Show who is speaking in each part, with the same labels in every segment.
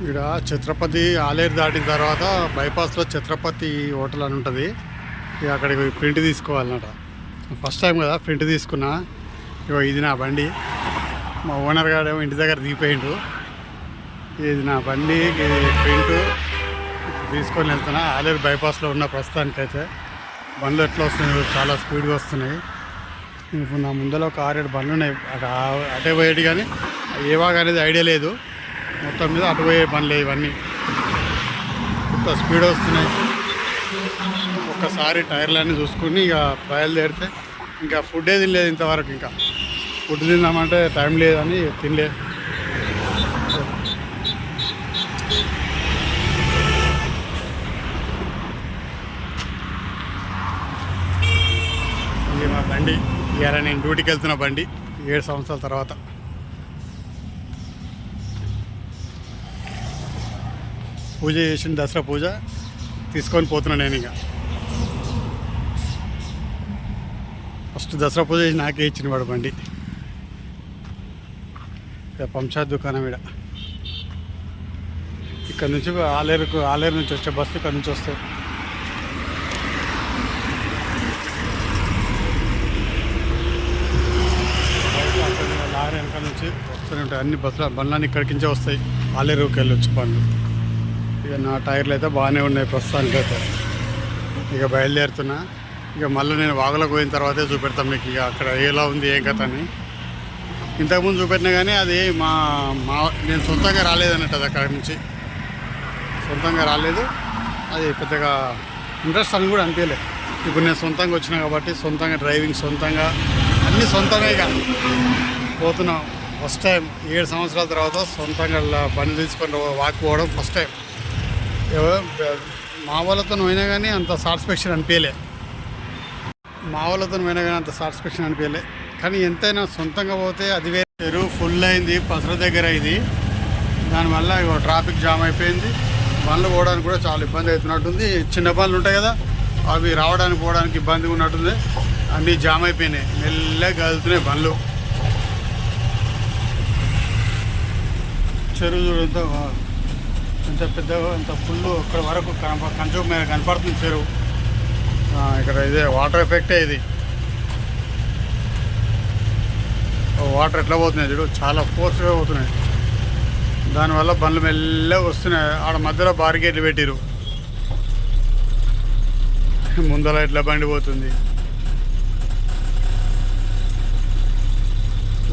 Speaker 1: ఇక్కడ ఛత్రపతి ఆలేరు దాటిన తర్వాత బైపాస్లో ఛత్రపతి హోటల్ అని ఉంటుంది. ఇక అక్కడికి ప్రింట్ తీసుకోవాలన్నమాట. ఫస్ట్ టైం కదా ప్రింట్ తీసుకున్నా. ఇగో ఇది నా బండి. మా ఓనర్ గారేమో ఇంటి దగ్గర దిగిపోయిండు. ఇది నా బండి ప్రింట్. తీసుకొని వెళ్తున్నా. ఆలేరు బైపాస్లో ఉన్న ప్రస్తుతానికైతే. బండ్లు ఎట్లా వస్తున్నాయి చాలా స్పీడ్గా వస్తున్నాయి. ఇప్పుడు నా ముందర ఒక ఆరేడు బండ్లు ఉన్నాయి. అక్కడ అటే పోయేటి కానీ ఏ అనేది ఐడియా లేదు. మొత్తం మీద అటు పోయే బండ్లే ఇవన్నీ. ఇంత స్పీడ్ వస్తున్నాయి. ఒక్కసారి టైర్లన్నీ చూసుకుని ఇక బయలుదేరితే ఇంకా ఫుడ్ తినలేదు ఇంతవరకు ఇంకా. ఫుడ్ తిందామంటే టైం లేదని తినలేదు. ఇది మా బండి ఇవాళ నేను డ్యూటీకి వెళ్తున్న బండి ఏడు సంవత్సరాల తర్వాత. పూజ చేసిన దసరా పూజ తీసుకొని పోతున్నా నేను ఇక ఫస్ట్ దసరా పూజ చేసి నాకే ఇచ్చిన వాడు బండి. ఇక పంచాయత్ దుకాణం ఈడ. ఇక్కడ నుంచి ఆలేరుకు ఆలేరు నుంచి వచ్చే బస్సు ఇక్కడ నుంచి వస్తాయి లారీ వెనక నుంచి వస్తూనే ఉంటాయి. అన్ని బస్సులు బండ్లన్నీ ఇక్కడికి నుంచే వస్తాయి. ఆలేరుకి వెళ్ళి బండ్లు. ఇక నా టైర్లు అయితే బాగానే ఉన్నాయి ప్రస్తుతానికైతే. ఇక బయలుదేరుతున్నా. ఇక మళ్ళీ నేను వాగులకు పోయిన తర్వాతే చూపెడతాం మీకు ఇక అక్కడ ఎలా ఉంది ఏం కథ అని. ఇంతకుముందు చూపెట్టినా కానీ అది మా మా నేను సొంతంగా రాలేదన్నట్టు అది అక్కడి నుంచి. సొంతంగా రాలేదు. అది పెద్దగా ఇంట్రెస్ట్ అని కూడా అనిపించలేదు ఇప్పుడు నేను సొంతంగా వచ్చినా కాబట్టి సొంతంగా డ్రైవింగ్ సొంతంగా అన్నీ సొంతంగా ఇక పోతున్నాం. ఫస్ట్ టైం ఏడు సంవత్సరాల తర్వాత సొంతంగా ఇలా బండి తీసుకొని వాక్ పోవడం ఫస్ట్ టైం. మా వాళ్ళతో పోయినా కానీ అంత సాటిస్ఫాక్షన్ అనిపించలే మా వాళ్ళతో పోయినా కానీ అంత సాటిస్ఫాక్షన్ అనిపించలే కానీ ఎంతైనా సొంతంగా పోతే అది వేరు చెరువు ఫుల్ అయింది పసర దగ్గర ఇది దానివల్ల ట్రాఫిక్ జామ్ అయిపోయింది. బండ్లు పోవడానికి కూడా చాలా ఇబ్బంది అవుతున్నట్టుంది. చిన్న బండ్లు ఉంటాయి కదా అవి రావడానికి పోవడానికి ఇబ్బందిగా ఉన్నట్టుంది. అన్నీ జామ్ అయిపోయినాయి. మెల్లగా కదులుతున్నాయి బండ్లు. చెరువు చూడంతో ఎంత పెద్ద పెద్దగా ఫుల్ ఇక్కడ వరకు కనప కంచు మీద కనపడుతుంది చెరువు. ఇక్కడ ఇదే వాటర్ ఎఫెక్టే ఇది. వాటర్ ఎట్లా పోతున్నాయి చూడు చాలా ఫోర్స్గా పోతున్నాయి. దానివల్ల బండ్లు మెల్లగా వస్తున్నాయి. ఆడ మధ్యలో బారిగేట్లు పెట్టిరు ముందర ఎట్లా బండి పోతుంది?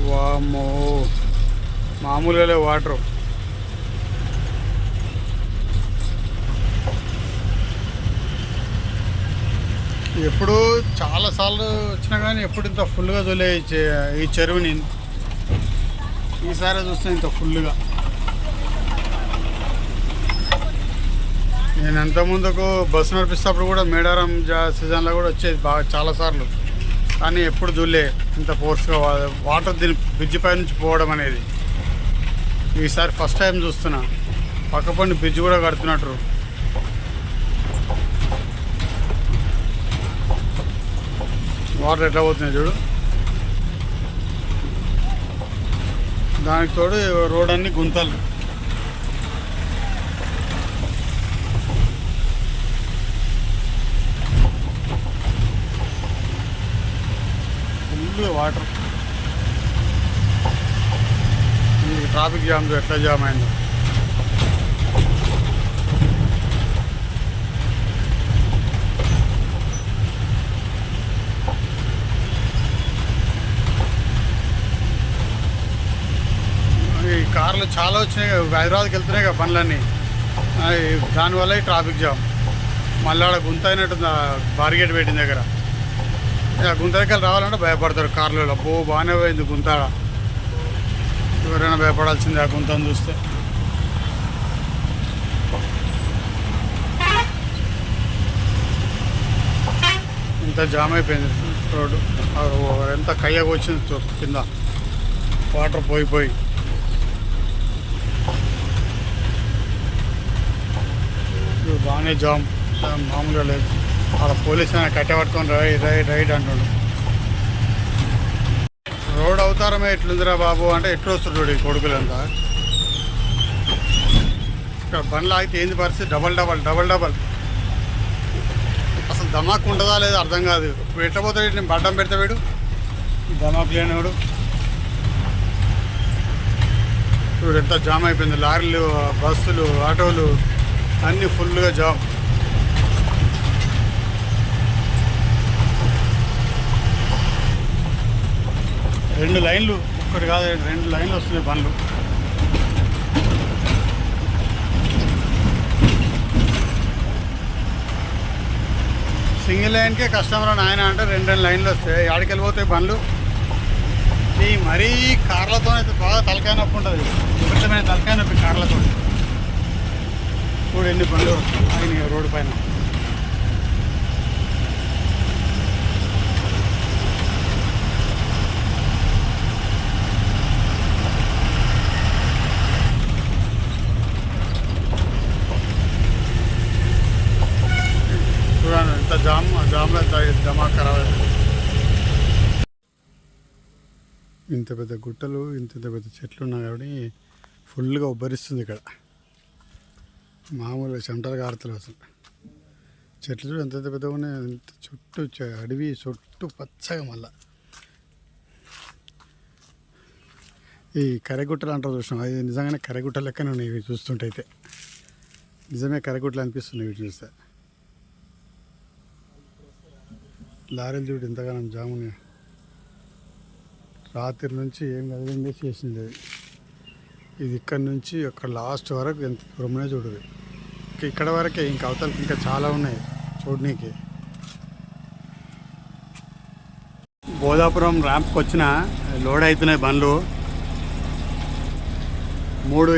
Speaker 1: వామ్మో. మామూలుగా వాటరు వాటర్ ఎప్పుడు చాలాసార్లు వచ్చినా కానీ ఎప్పుడు ఇంత ఫుల్గా తొలే ఈ ఈ చెరువుని. ఈసారి చూస్తే ఇంత ఫుల్గా నేను ఎంత ముందుకు బస్సు నడిపిస్తేప్పుడు కూడా మేడారం జా సీజన్లో కూడా వచ్చేది బాగా చాలాసార్లు కానీ ఎప్పుడు చూలే ఇంత ఫోర్స్గా వాటర్ దీని బ్రిడ్జి పై నుంచి పోవడం అనేది. ఈసారి ఫస్ట్ టైం చూస్తున్నా. పక్కపండి బ్రిడ్జ్ కూడా కడుతున్నట్టు. వాటర్ ఎట్లా పోతున్నాయి చూడు? దానికి తోడు రోడ్ అన్ని గుంతలు. Full water. ఈ ట్రాఫిక్ జామ్ ఎట్లా జామ్ అయిందో ఈ కార్లు చాలా వచ్చినాయి. హైదరాబాద్కి వెళ్తున్నాయి కదా పనులన్నీ. దానివల్ల ఈ ట్రాఫిక్ జామ్. మళ్ళీ ఆడ గుంత అయినట్టుంది బారిగేట్ పెట్టిన దగ్గర. ఇక గుంత దగ్గర రావాలంటే భయపడతారు కార్లు. బో బాగానే పోయింది గుంత ఆడ. ఎవరైనా భయపడాల్సిందే ఆ గుంతను చూస్తే. ఇంత జామ్ అయిపోయింది రోడ్డు. ఎంత కయ్యగా వచ్చింది కింద. వాటర్ పోయి పోయి. ఇది బాగానే జామ్. మామూలుగా లేదు. అక్కడ పోలీస్ ఆయన కట్టబట్టుకొని రైడ్ రైడ్ రైడ్ రైట్ అంటుండు. రోడ్ అవతారమే ఎట్లుందిరా బాబు? అంటే ఎట్లు వస్తుంది ఈ కొడుకులంతా? ఇక్కడ బండ్లు ఆగితే ఏంది పరిస్థితి? Double double double double. అసలు ధమాక్ ఉండదా లేదా అర్థం కాదు. ఇప్పుడు ఎట్లా పోతాడు నేను బడ్డం పెడతా వీడు? ధమాక్ లేనివాడు ఇప్పుడు ఎంత జామ్ అయిపోయింది. లారీలు బస్సులు ఆటోలు. అన్నీ ఫుల్గా జామ్. రెండు లైన్లు ఒక్కటి కాదు రెండు లైన్లు వస్తున్నాయి బండ్లు. సింగిల్ లైన్కే కస్టమర్ ఆయన అంటే రెండు రెండు లైన్లు వస్తాయి. ఆడికి వెళ్ళిపోతాయి బండ్లు. ఈ మరీ కార్లతో అయితే బాగా తలకాయ నొప్పి ఉంటుంది. విపరీతమైన తలకాయ నొప్పి కార్లతో చూడు ఎన్ని పనులు ఆయన రోడ్డు పైన. చూడండి ఎంత జామ్ ఆ జామ్లో ఎంత జమా ఖరాబ్ ఇంత పెద్ద గుట్టలు ఇంత ఇంత పెద్ద చెట్లు ఉన్నాయి కాబట్టి ఫుల్గా ఉబ్బరిస్తుంది ఇక్కడ. మామూలుగా చెమటలు కారుతలేవు అసలు. చెట్లు ఎంత పెద్దగా ఉన్నాయి ఎంత చుట్టూ చ- అడవి చుట్టూ పచ్చగా మళ్ళా ఈ కరగుట్టలు అంటారు చూసినాం అది నిజంగానే కరగుట్ట లెక్కనే ఉన్నాయి ఇవి చూస్తుంటే అయితే. నిజమే కరగుట్టలు అనిపిస్తున్నాయి వీటి చూస్తే. లారీలు చూడు ఇంతగానం జాముని. రాత్రి నుంచి ఏం కదిలిందే చేసింది అది. ఇది ఇక్కడ నుంచి అక్కడ లాస్ట్ వరకు ఎంత దూరమే చూడదు. ఇక్కడ వరకే ఇంకా అవతలకి ఇంకా చాలా ఉన్నాయి చూడనీకి. బోధాపురం ర్యాంప్కి వచ్చిన లోడ్ అవుతున్నాయి బండ్లు. మూడు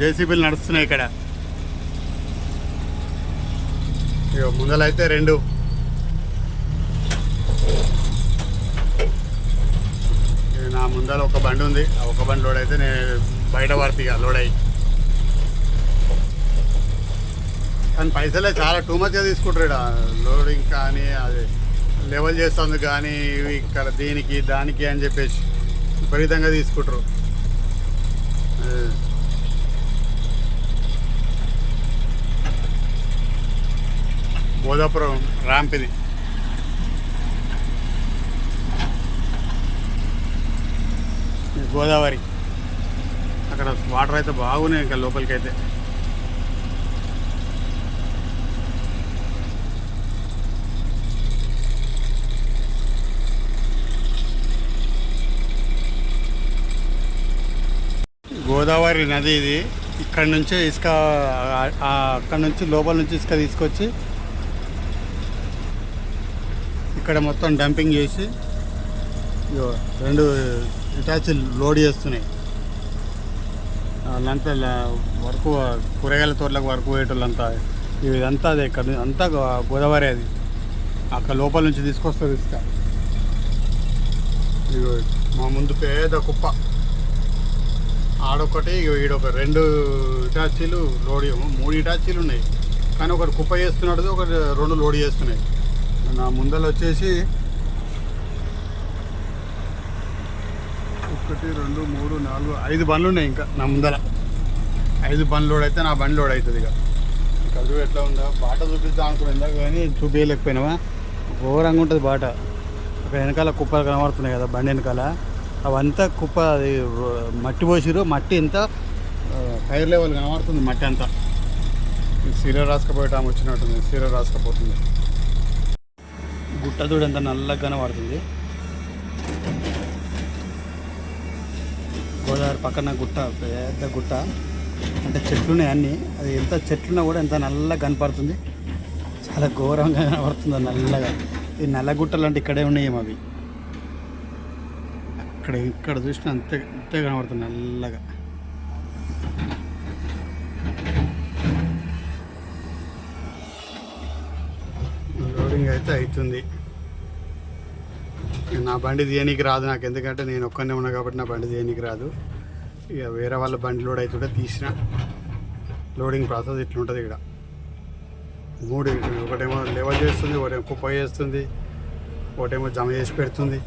Speaker 1: జేసీబీలు నడుస్తున్నాయి ఇక్కడ. ఇక ముందలైతే రెండు. నా ముందర ఒక బండి ఉంది. ఆ ఒక బండి లోడ్ అయితే నేను బయట పడుతుంది లోడ్ అయ్యి. కానీ పైసలే చాలా టూ మచ్గా తీసుకుంటారు ఈడ. లోడింగ్ కానీ అది లెవెల్ చేస్తుంది కానీ ఇవి ఇక్కడ దీనికి దానికి అని చెప్పేసి విపరీతంగా తీసుకుంటారు. బోధాపురం ర్యాంపిది గోదావరి. అక్కడ వాటర్ అయితే బాగున్నాయి ఇంకా లోపలికి అయితే గోదావరి నది ఇది. ఇక్కడ నుంచే ఇసుక అక్కడ నుంచి లోపల నుంచి ఇసుక తీసుకొచ్చి ఇక్కడ మొత్తం డంపింగ్ చేసి రెండు ఇటాచీలు లోడ్ చేస్తున్నాయి. వాళ్ళంతా వరకు కూరగాయల తోటలకు వరకు పోయేటోళ్ళంతా ఇదంతా అదే ఇక్కడ అంతా గోదావరి అది. అక్కడ లోపల నుంచి తీసుకొస్తారు ఇసుక. మా ముందు పేద కుప్ప. ఆడొకటి ఈడొక రెండు ఇటాచీలు లోడ్ మూడు ఇటాచీలు ఉన్నాయి. కానీ ఒకటి కుప్ప చేస్తున్నాడు ఒకటి రెండు లోడ్ చేస్తున్నాయి. నా ముందర వచ్చేసి ఒకటి రెండు మూడు నాలుగు ఐదు బండ్లు ఉన్నాయి ఇంకా నా ముందర. ఐదు బండ్లు లోడ్ అయితే నా బండి లోడ్ అవుతుంది ఇక. ఇంకా ఎట్లా ఉందో? బాట చూపిద్దాం అనుకున్నా కానీ చూపించలేకపోయినావా ఘోరంగా ఉంటుంది బాట. అక్కడ వెనకాల కుప్పలు కనబడుతున్నాయి కదా బండి వెనకాల. అవంతా కుప్ప అది మట్టి పోసిరు మట్టి ఎంత? టైర్ లెవెల్ కనబడుతుంది మట్టి అంతా. సీర రాసుకపోయటం వచ్చినట్టుంది. సీర రాసుకపోతుంది. గుట్ట చూడు ఎంత నల్లగా కనబడుతుంది. గోదావరి పక్కన గుట్ట పెద్ద గుట్ట. అంటే చెట్లున్నాయి అన్నీ. అది ఎంత చెట్లున్నా కూడా ఎంత నల్లగా కనపడుతుంది. చాలా ఘోరంగా కనబడుతుంది నల్లగా. ఈ నల్ల గుట్టలు అంటే ఇక్కడే ఉన్నాయి అవి. అక్కడ ఇక్కడ చూసిన అంతే అంతే కనబడుతుంది నల్లగా. లోడింగ్ అయితే అవుతుంది నా బండి తీయనీకి రాదు నాకు. ఎందుకంటే నేను ఒక్కనే ఉన్నా కాబట్టి నా బండి తీయనీకి రాదు. ఇక వేరే వాళ్ళ బండి లోడ్ అవుతుంటే తీసిన. లోడింగ్ ప్రాసెస్ ఇట్లుంటుంది ఇక్కడ. మూడు ఒకటేమో లెవెల్ చేస్తుంది ఒకటేమో కుప్ప చేస్తుంది ఒకటేమో జమ చేసి పెడుతుంది.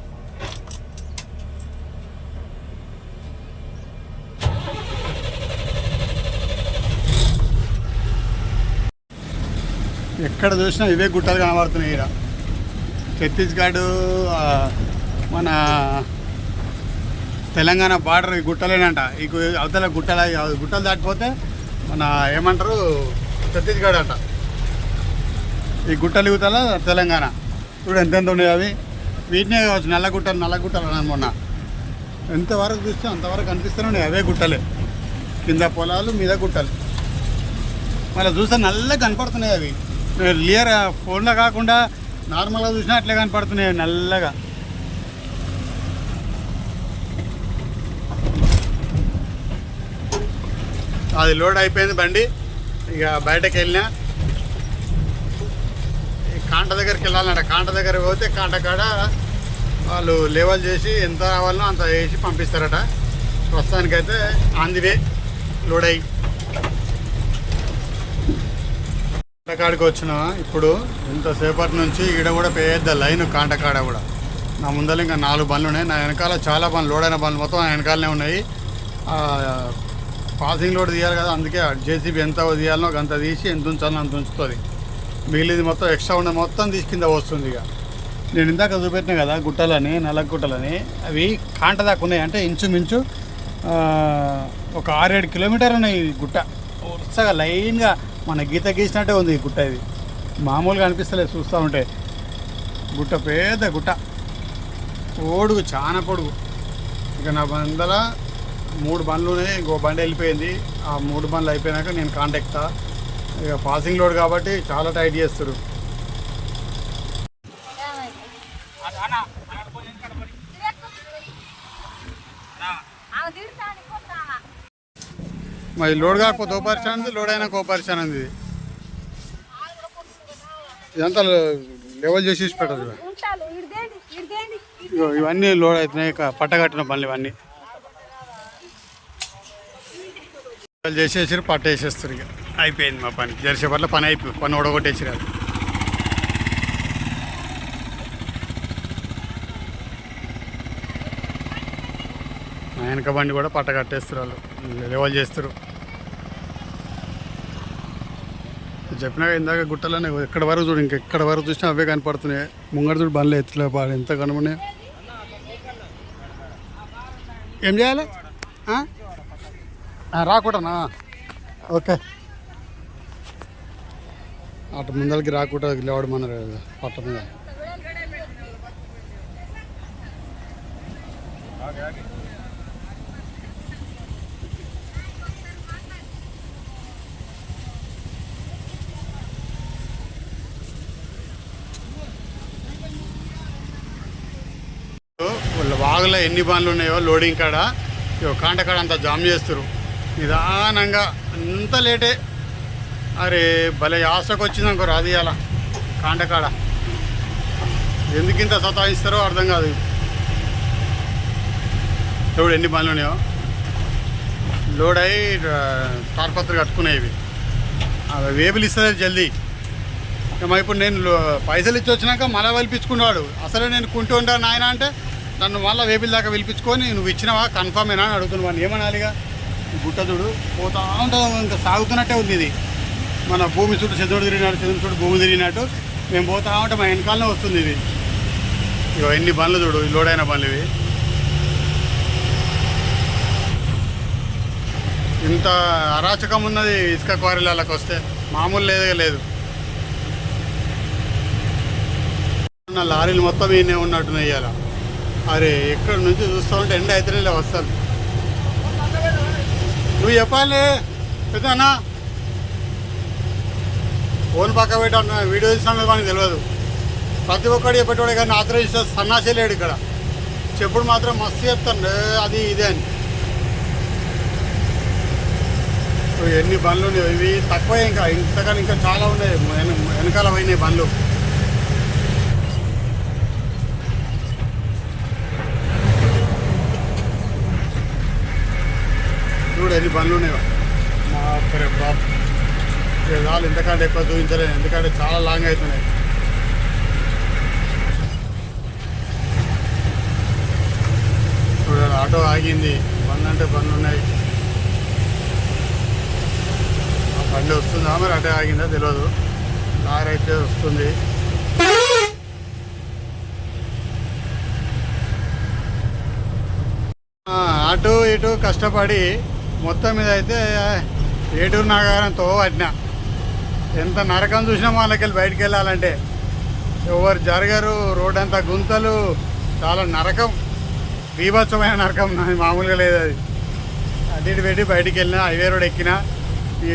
Speaker 1: ఎక్కడ చూసినా ఇవే గుట్టలు కనబడుతున్నాయి ఇక్కడ. ఛత్తీస్గఢ్ మన తెలంగాణ బార్డర్ ఈ గుట్టలేనంట. ఈ అవతల గుట్టల గుట్టలు దాటిపోతే మన ఏమంటారు ఛత్తీస్గఢ్ అంట. ఈ గుట్టలు ఇవతల తెలంగాణ. ఇప్పుడు ఎంతెంత ఉన్నాయి అవి. వీటినే కావచ్చు నల్ల గుట్టలు నల్ల గుట్టలు అన్నాను మొన్న. ఎంతవరకు చూస్తే అంతవరకు కనిపిస్తూనే ఉన్నాయి. అవే గుట్టలే. కింద పొలాలు మీద గుట్టలు. మళ్ళీ చూస్తే నల్లగా కనపడుతున్నాయి అవి. క్లియర్ ఫోన్లో కాకుండా నార్మల్గా చూసినా అట్లే కనపడుతున్నాయి నల్లగా. అది లోడ్ అయిపోయింది బండి. ఇక బయటకు వెళ్ళినా. కాంట దగ్గరికి వెళ్ళాలంట. కాంట దగ్గర పోతే కాంట కాడ వాళ్ళు లేవల్ చేసి ఎంత రావాలనో అంత వేసి పంపిస్తారట. ప్రస్తుతానికైతే ఆన్ లోడ్ అయ్యి కాంటకాడికి వచ్చిన ఇప్పుడు ఇంతసేపటి నుంచి ఈడ కూడా పెద్ద లైన్ కాంటకాడ కూడా నా ముందర ఇంకా నాలుగు బండ్లు ఉన్నాయి. నా వెనకాల చాలా బండ్లు లోడైన బండ్లు మొత్తం నా వెనకాలనే ఉన్నాయి. పాసింగ్ లోడ్ తీయాలి కదా అందుకే జేసీబీ ఎంత తీయాలనో అంత తీసి ఎంత ఉంచాలో అంత ఉంచుతుంది. మిగిలింది మొత్తం ఎక్స్ట్రా ఉన్న మొత్తం తీసి కింద వస్తుంది ఇక. నేను ఇందాక చూపెట్టినా కదా గుట్టలని నల్ల గుట్టలని అవి కాంట దాకా ఉన్నాయి. అంటే ఇంచుమించు ఒక ఆరేడు కిలోమీటర్ ఉన్నాయి ఈ గుట్ట. వరుసగా లైన్గా మన గీత గీసినట్టే ఉంది ఈ గుట్ట ఇది. మామూలుగా అనిపిస్తలేదు చూస్తూ ఉంటే. గుట్ట పెద్ద గుట్ట. పొడుగు చాలా పొడుగు. ఇక నా బందల మూడు బండ్లు ఉన్నాయి ఇంకో బండి వెళ్ళిపోయింది. ఆ మూడు బండ్లు అయిపోయినాక నేను కాంటాక్టా ఇక పాసింగ్ లోడ్ కాబట్టి చాలా టైట్ చేస్తారు మరి లోడ్ కాకపోతే ఓ పరిచయం లోడ్ అయినా ఓ పరిచయం ఇది ఇదంతా లెవెల్ చేసి పెట్టదు ఇవన్నీ లోడ్ అవుతున్నాయి పట్టగట్టిన పనులు ఇవన్నీ. వాళ్ళు చేసేసారు పట్టేసేస్తారు ఇక. అయిపోయింది మా పని. జరిసేపట్ల పని అయిపోయి పని ఓడగొట్టేసారు అది వెనక బండి కూడా పట్ట కట్టేస్తారు వాళ్ళు. లెవెల్ చేస్తారు చెప్పినా ఇందాక గుట్టలోనే ఎక్కడ వరకు చూడు ఇంకా ఎక్కడ వరకు చూసినా అవే కనపడుతున్నాయి. ముంగడ చూడు బండ్లు ఎత్తులే బాగా ఎంత కనబడినాయి ఏం చేయాలి? రాకూడనా? ఓకే. అటు ముందరికి రాకుండా లేవడమన్నారు కదా పట్ట మీద వాళ్ళ వాగులో ఎన్ని బండ్లు ఉన్నాయో లోడింగ్ కాడ ఇగో కాంట కాడ అంతా జామ్ చేస్తారు నిదానంగా అంత లేటే. అరే భలే ఆశకు వచ్చింది అనుకో రాదు ఇవాళ కాండకాడ. ఎందుకింత ఎందుకు ఇంత సతాయిస్తారో అర్థం కాదు. చూడు ఎన్ని పనులు ఉన్నాయో? లోడ్ అయ్యి తార్పత్రి కట్టుకునేవి అవి వేపులు ఇస్తుంది జల్దీ. ఇప్పుడు నేను పైసలు ఇచ్చి వచ్చినాక మళ్ళీ పిలిపించుకున్నాడు. అసలే నేను కుంటూ ఉంటాను నాయన అంటే నన్ను మళ్ళీ వేపిల దాకా పిలిపించుకొని నువ్వు ఇచ్చినావా? కన్ఫామేనా? అని అడుగుతున్నాను ఏమనాలిగా? గుట్ట చూడు. పోతా ఉంటుంది. ఇంకా సాగుతున్నట్టే ఉంది ఇది. మన భూమి చుట్టూ చంద్రుడు తిరిగినట్టు చంద్రుడు చుట్టూ భూమి తిరిగినట్టు మేము పోతా ఉంటే మా వెనకాలనే వస్తుంది ఇది. ఇక ఎన్ని బండ్లు చూడు లోడైన బండ్లు ఇవి. ఇంత అరాచకం ఉన్నది ఇసుక క్వారీలకి వస్తే. మామూలు లేదే. లేదు లారీలు మొత్తం ఈయనే ఉన్నట్టున్నాయి ఇవాళ అరే ఎక్కడి నుంచి చూస్తూ ఉంటే ఎండ అయితేనే వస్తాను నువ్వు చెప్పాలి. పెద్దనా ఫోన్ పక్క పెట్టా వీడియో ఇస్తాను మనకు తెలియదు. ప్రతి ఒక్కడు చెప్పేటోడే కానీ ఆత్రహిస్తే సన్నాసే లేడు ఇక్కడ. చెప్పుడు మాత్రం మస్తు చెప్తాను అది ఇదే అని. ఎన్ని బండ్లు ఉన్నాయి ఇవి తక్కువ ఇంకా. ఇంతకన్నా ఇంకా చాలా ఉన్నాయి. వెనకాల పోయినాయి బండ్లు. చూడు ఎన్ని బండ్లు ఉన్నాయో. మా బాబు ఇక చాలు ఎక్కువ చూపించలేదు. ఎందుకంటే చాలా లాంగ్ అవుతున్నాయి. ఆటో ఆగింది. బండ్ అంటే బండ్లు ఉన్నాయి. ఆ బండి వస్తుందా? మరి అటే ఆగిందా? తెలియదు కార్ అయితే వస్తుంది. ఆ, అటు ఇటు కష్టపడి మొత్తం మీద అయితే ఏటూరు నాగారంతో పట్టిన. ఎంత నరకం చూసినా వాళ్ళకి వెళ్ళి బయటికి వెళ్ళాలంటే ఎవరు జరగరు రోడ్ అంతా గుంతలు చాలా నరకం. బీభత్సమైన నరకం మామూలుగా లేదు అది. అటు ఇటు పెట్టి బయటికి వెళ్ళినా హైవే రోడ్ ఎక్కిన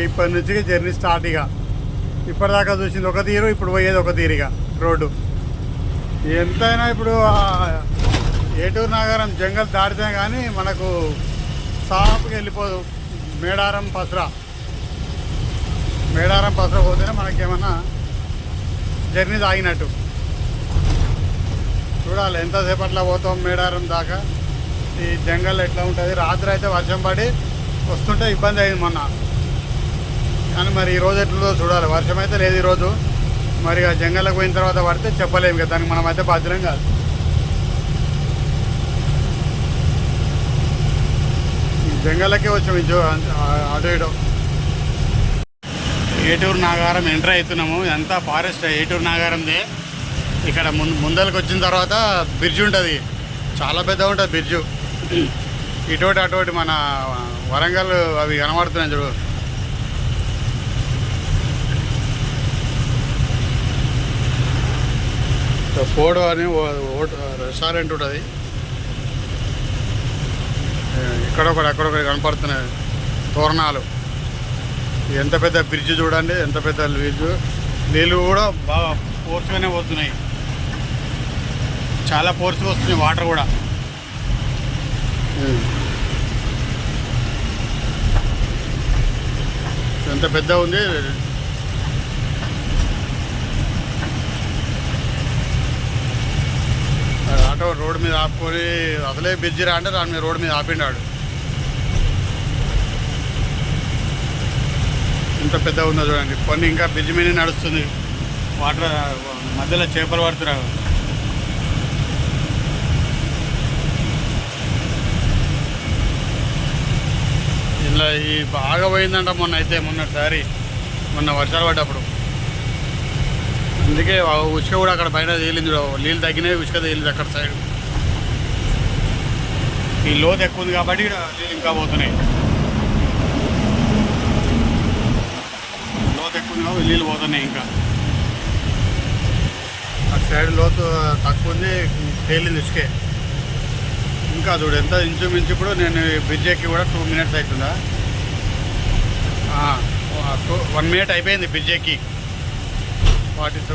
Speaker 1: ఇప్పటి నుంచి జర్నీ స్టార్ట్ ఇక. ఇప్పటిదాకా చూసింది ఒక తీరు ఇప్పుడు పోయేది ఒక తీరుగా రోడ్డు. ఎంతైనా ఇప్పుడు ఏటూరు నగరం జంగల్ దాటితే కానీ మనకు సాపుకి వెళ్ళిపోదు. మేడారం పసరా. మేడారం పసరా పోతేనే మనకేమన్నా జర్నీ తాగినట్టు. చూడాలి ఎంతసేపట్లో పోతాం మేడారం దాకా. ఈ జంగల్ ఎట్లా ఉంటుంది? రాత్రి అయితే వర్షం పడి వస్తుంటే ఇబ్బంది అయింది మొన్న. కానీ మరి ఈ రోజు ఎట్లుందో చూడాలి. వర్షం అయితే లేదు ఈరోజు మరి ఆ జంగల్లోకి పోయిన తర్వాత పడితే చెప్పలేము కదా దానికి మనం అయితే బాధ్యం కాదు. ఈ వచ్చాము ఈ అటు ఇటు ఏటూరు నాగారం ఎంటర్ అవుతున్నాము. ఇదంతా ఫారెస్ట్ ఏటూరు నాగారందే. ఇక్కడ ముందు వచ్చిన తర్వాత బ్రిడ్జ్ ఉంటుంది. చాలా పెద్ద ఉంటుంది బ్రిడ్జు. ఇటువంటి అటువంటి మన వరంగల్ అవి కనబడుతున్నాయి చూడు. ఫోడో అని ఓ- రెస్టారెంట్ ఉంటుంది. ఇక్కడొకటి అక్కడొకటి కనపడుతున్నాయి తోరణాలు. ఎంత పెద్ద బ్రిడ్జ్ చూడండి ఎంత పెద్ద బ్రిడ్జ్ నీళ్ళు కూడా బాగా ఫోర్స్గానే పోతున్నాయి. చాలా ఫోర్స్గా వస్తున్నాయి వాటర్ కూడా. ఎంత పెద్ద ఉంది ఆటో రోడ్డు మీద ఆపుకొని అసలే బ్రిడ్జి రా అంటే దాని మీద రోడ్డు మీద ఆపిండాడు. ఇంత పెద్ద ఉందో చూడండి. కొన్ని ఇంకా బ్రిడ్జ్ మీద నడుస్తుంది. వాటర్ మధ్యలో చేపలు పడుతున్నారు. ఇలా ఈ బాగా పోయిందంట మొన్న అయితే మొన్నసారి మొన్న వర్షాలు పడ్డప్పుడు. అందుకే ఉచిక కూడా అక్కడ పైన తేలింది చూడు. నీళ్ళు తగ్గినాయి ఉచిక తేలింది అక్కడ సైడ్ ఈ లోతు ఎక్కువ ఉంది కాబట్టి నీళ్ళు ఇంకా పోతున్నాయి. లోతు ఎక్కువ ఉంది కాబట్టి నీళ్ళు పోతున్నాయి ఇంకా. అటు సైడ్ లోతు తక్కువ ఉంది తేలింది ఇసుకే ఇంకా చూడు ఎంత ఇంచుమించు ఇప్పుడు నేను బ్రిడ్జ్ ఎక్కి కూడా టూ మినిట్స్ అవుతుందా? వన్ మినిట్ అయిపోయింది బ్రిడ్జ్ ఎక్కి. పార్టీస్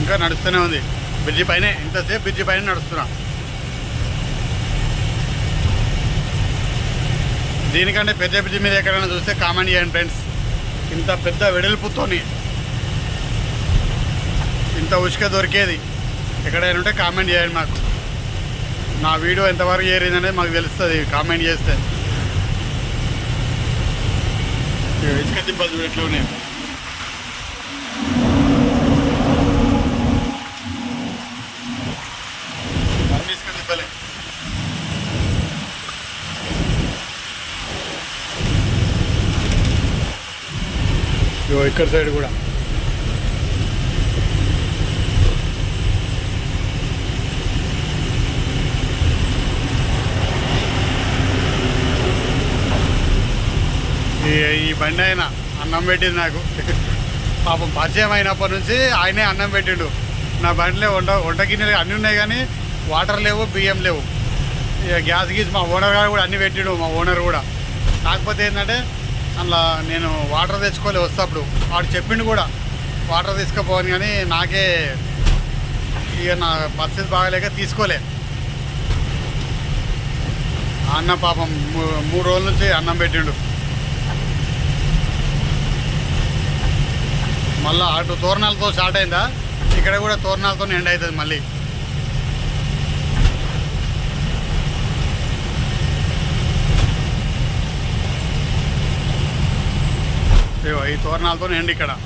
Speaker 1: ఇంకా నడుస్తూనే ఉంది. బ్రిడ్జి పైనే ఇంతసేపు బ్రిడ్జి పైన నడుస్తున్నా. దీనికంటే పెద్ద బ్రిడ్జి మీద ఎక్కడైనా చూస్తే కామెంట్ చేయండి ఫ్రెండ్స్ ఇంత పెద్ద వెడల్పుతోని ఇంత ఉసుక దొరికేది ఎక్కడైనా ఉంటే కామెంట్ చేయండి మాకు. నా వీడియో ఎంతవరకు చేరిందనేది మాకు తెలుస్తుంది కామెంట్ చేస్తే. ఇసుక దిబ్బలు చూడు ఎట్లా ఉన్నాయి అన్ని ఇసుక దిబ్బలే ఇగో ఇక్కడ సైడ్ కూడా. ఈ ఈ బండి ఆయన అన్నం పెట్టింది నాకు. పాపం పరిచయం అయినప్పటి నుంచి ఆయనే అన్నం పెట్టిండు. నా బండిలో వంట వంట గిన్నెలు అన్నీ ఉన్నాయి కానీ వాటర్ లేవు బియ్యం లేవు. ఇక గ్యాస్ గీస్ మా ఓనర్ గారు కూడా అన్నీ పెట్టిండు మా ఓనర్ కూడా. కాకపోతే ఏంటంటే అందులో నేను వాటర్ తెచ్చుకోలే వస్తప్పుడు. వాడు చెప్పిండు కూడా వాటర్ తీసుకుపోవని కానీ నాకే ఇక నా పరిస్థితి బాగాలేక తీసుకోలే. అన్న పాపం మూ- మూడు రోజుల నుంచి అన్నం పెట్టిండు. మళ్ళీ అటు తోరణాలతో స్టార్ట్ అయిందా? ఇక్కడ కూడా తోరణాలతో ఎండ్ అవుతుంది మళ్ళీ. ఈ తోరణాలతో ఎండ్ ఇక్కడ.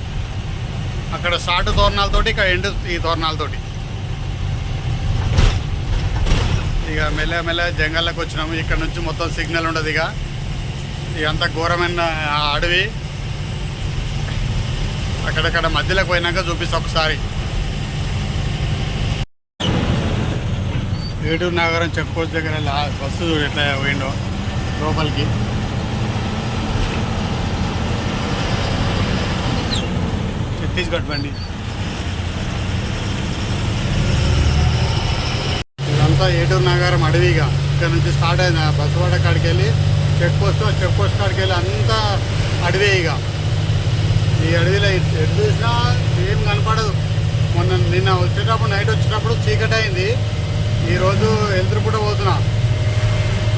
Speaker 1: అక్కడ సాటు తోరణాలతోటి ఇక్కడ ఎండ్ ఈ తోరణాలతోటి. ఇక మెల్ల మెల్ల జంగల్లోకి వచ్చినాము. ఇక్కడ నుంచి మొత్తం సిగ్నల్ ఉండదు ఇక. ఇక అంత ఘోరమైన అడవి. అక్కడక్కడ మధ్యలోకి పోయినాక చూపిస్తా ఒకసారి. ఏటూరు నగరం చెక్ పోస్ట్ దగ్గర లా- బస్సు ఎట్లా పోయిండో లోపలికి. ఛత్తీస్గఢ్ బండి ఇదంతా ఏటూరు నగరం అడవిగా. ఇక్కడ నుంచి స్టార్ట్ అయింది. బస్సువాడ బస్సు వాడ కాడికి వెళ్ళి చెక్ పోస్ట్ చెక్ పోస్ట్ కాడికి వెళ్ళి అంతా అడవి ఇక. ఈ అడవిలో ఎటు చూసినా ఏం కనపడదు. మొన్న నిన్న వచ్చేటప్పుడు నైట్ వచ్చేటప్పుడు చీకటి అయింది ఈరోజు వెళ్తురు కూడా పోతున్నా.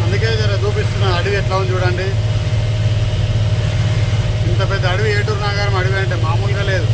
Speaker 1: అందుకే జర చూపిస్తున్నా అడవి ఎట్లా ఉంది చూడండి. ఇంత పెద్ద అడవి ఏటూరు నగరం అడవి అంటే మామూలుగా లేదు.